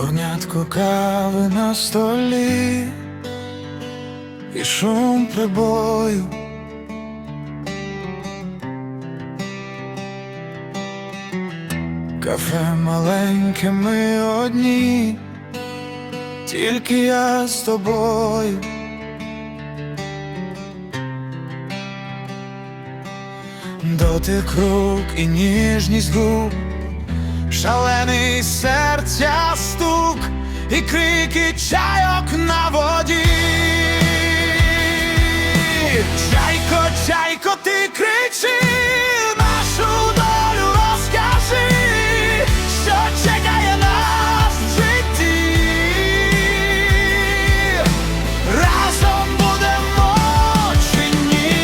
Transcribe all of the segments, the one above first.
Горнятко кави на столі і шум прибою. Кафе маленьке ми одні, тільки я з тобою. Дотик рук і ніжність губ Шалений серця стук і крики чайок на воді. Чайко, чайко, ти кричи, нашу долю розкажи, що чекає нас житті. Разом будемо чи ні?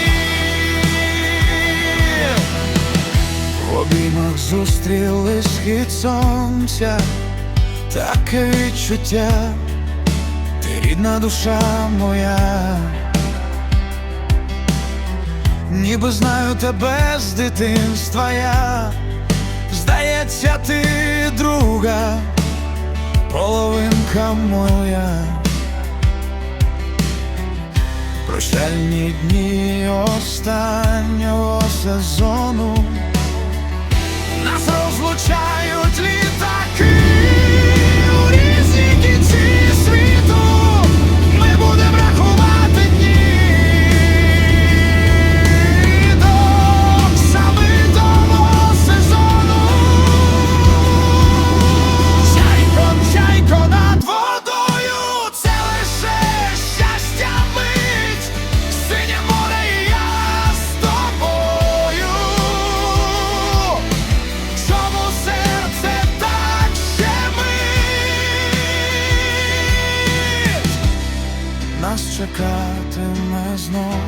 В обіймах зустріли схід сонця, таке відчуття, ти рідна душа моя, ніби знаю тебе з дитинства я, здається, ти друга, половинка моя. Прощальні дні останнього сезону чекатиме знов.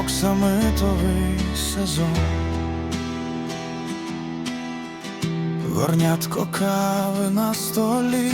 Оксамитовий сезон. Горнятко кави на столі